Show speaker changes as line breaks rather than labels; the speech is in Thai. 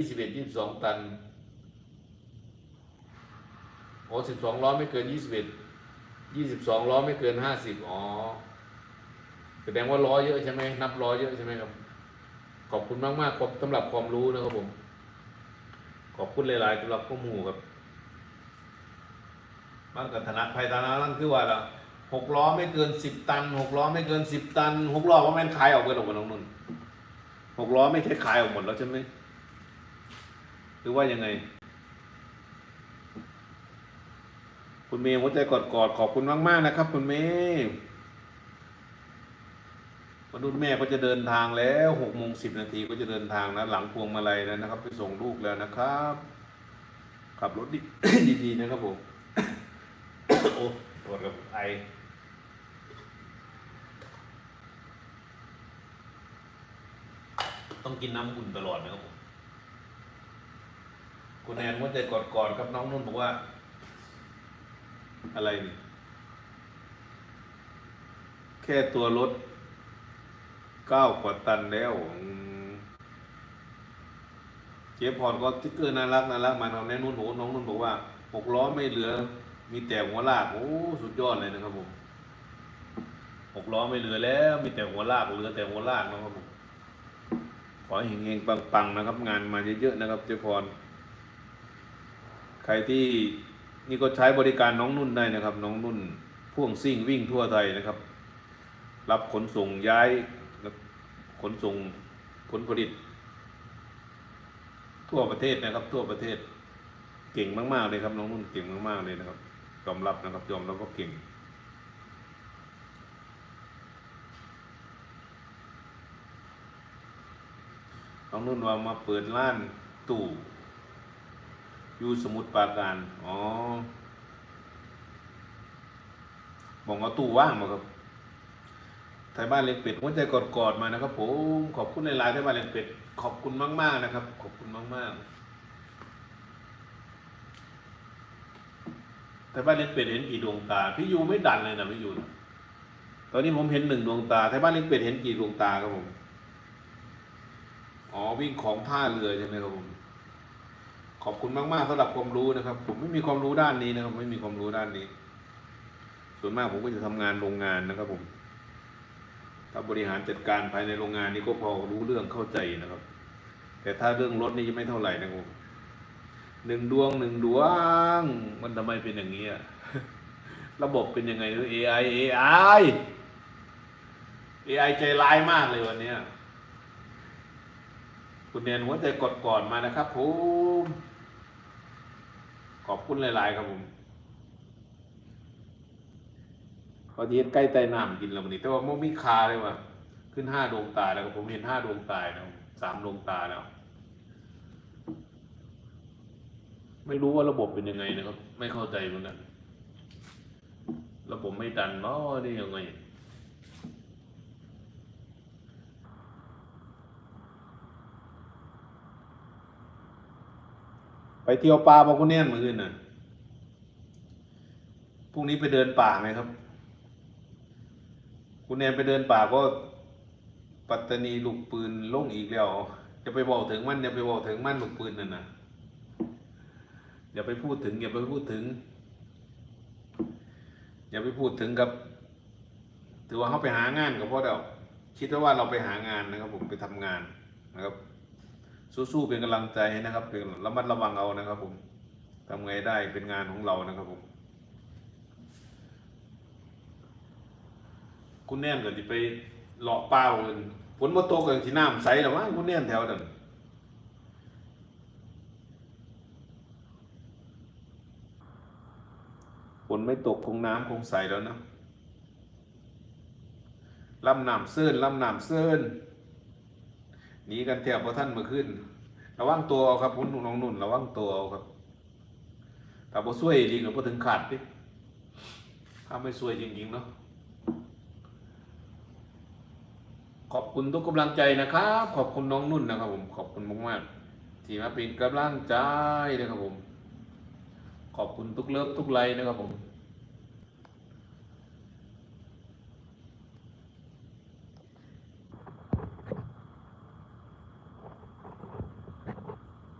ยี่สิบเอ็ดยี่สิบสองตันโอ้สิบสองล้อไม่เกินยี่สิบเอ็ดยี่สิบสองล้อไม่เกินห้าสิบอ๋อแสดงว่าล้อเยอะใช่ไหมนับล้อเยอะใช่ไหมครับ ขอบคุณมากมากๆครับสำหรับความรู้นะครับผม ขอบคุณหลายๆสำหรับข้อมูลครับมันกับธนาภัยธนานั่นคือว่าละหกล้อไม่เกินสิบตันหกล้อไม่เกินสิบตันหกล้อว่าแม่นขายออกไปหรอกกัน้องนุ่นหกล้อไม่ใช่ขายออกหมดแล้วใช่ไหม หรือว่ายังไง คุณเมย์หัวใจกอดกอดๆขอบคุณมากมากๆนะครับ คุณเมย์วันนุ่นแม่ก็จะเดินทางแล้วหกโมงสิบนาทีก็จะเดินทางนะหลังพวงมาลัยแล้วนะครับ ไปส่งลูกแล้วนะครับขับรถดีดีๆนะครับผมโอ้ปวดกับไอต้องกินน้ำอุ่นตลอดนะครับผม คุณแอนว่าใจกอดกอดๆครับน้องนุ่นบอกว่า อะไรนี่ แค่ตัวรถเก้ากว่าตันแล้วเจ๊พรก็ที่เกอร์น่ารักน่ารักมาเอาแน่นุ่นโหน้องนุ่นบอกว่าหกล้อไม่เหลือ มีแต่หัวลากโอ้สุดยอดเลยนะครับผมหกล้อไม่เหลือแล้ว มีแต่หัวลากเหลือแต่หัวลากนะครับผมขอให้เฮงๆปังๆนะครับ งานมาเยอะๆนะครับเจ๊พร ใครที่นี่ก็ใช้บริการน้องนุ่นได้นะครับ น้องนุ่นพ่วงซิ่งวิ่งทั่วไทยนะครับ รับขนส่งย้ายขนส่งผลผลิต ทั่วประเทศนะครับ ทั่วประเทศ เก่งมาก ๆ เลยครับ น้องนุ่นเก่งมากๆเลยนะครับยอมรับนะครับยอมรับว่าเก่งน้องนุ่นว่ามาเปิดร้านตู้ อยู่สมุทรปราการ อ๋อบอกว่าตู้ว่างมาครับไทยบ้านเลี้ยงเป็ดหัวใจกอดๆมานะครับผมขอบคุณในไลน์ไทยบ้านเลี้ยงเป็ดขอบคุณมาก ๆนะครับ ขอบคุณมากๆไทยบ้านเลี้ยงเป็ดเห็นกี่ดวงตา พี่ยูไม่ดันเลยนะพี่ยูนะตอนนี้ผมเห็นหนึ่งดวงตาไทยบ้านเลี้ยงเป็ดเห็นกี่ดวงตาครับผม อ๋อวิ่งของท่าเรือใช่ไหมครับผม ขอบคุณมาก ๆสำหรับความรู้นะครับ ผมไม่มีความรู้ด้านนี้นะครับ ไม่มีความรู้ด้านนี้ ส่วนมากผมก็จะทำงานโรงงานนะครับ ผม ถ้าบริหารจัดการภายในโรงงานนี้ก็พอรู้เรื่องเข้าใจนะครับ แต่ถ้าเรื่องรถนี่ยังไม่เท่าไหร่นะครับผมหนึ่งดวงหนึ่งดวง มันทำไมเป็นอย่างนี้อะระบบเป็นยังไงด้วย AI AI AI ใจร้ายมากเลยวันเนี้ย คุณเนียนหัวใจกดก่อนมานะครับผมขอบคุณหลาย ๆ ครับผมพอดีใกล้ไต้น้ำกินแล้ววันนี้ แต่ว่ามันมีคาเลยว่ะขึ้นห้าดวงตาแล้วครับผมเห็นห้าดวงตาแล้วสามดวงตาแล้ว ไม่รู้ว่าระบบเป็นยังไงนะครับ ไม่เข้าใจเหมือนกันระบบไม่ดันเนาะนี่ยังไง เที่ยวป่าบอกคุณแน่นมืออื่นน่ะพรุ่งนี้ไปเดินป่าไหมครับ คุณแนนไปเดินป่าก็ปัตตานีลูกปืนลงอีกแล้วจะไปบอกถึงมันอย่าไปบอกถึงมันลูกปืนนั่นนะอย่าไปพูดถึงอย่าไปพูดถึง อย่าไปพูดถึงกับ ถือว่าเขาไปหางานกับพ่อเดาคิดว่าเราไปหางานนะครับ ผมไปทำงานนะครับ สู้ๆเป็นกำลังใจให้นะครับเป็นระมัดระวังเอานะครับ ผมทำไงได้เป็นงานของเรานะครับผม คุณแน่นก็จะไปเลาะเป้าเงินฝนมาตกกันที่น้ำใสหรือว่าคุณแน่นแถวนั้นฝนไม่ตกคงน้ำคงใสแล้วนะลำน้ำเสื่นลำน้ำเสื่น หนีกันแถวพระท่านมื่อขึ้นระวังตัวเอาครับคุณน้องนุ่นระวังตัวเอาครับแต่พอช่วยดีกับพอถึงขาดดิถ้าไม่ช่วยจริงๆเนาะขอบคุณทุกกำลังใจนะครับ ขอบคุณน้องนุ่นนะครับผม ขอบคุณมากๆที่มาเป็นกำลังใจนะครับผม ขอบคุณทุกเลิฟทุกไลน์นะครับผม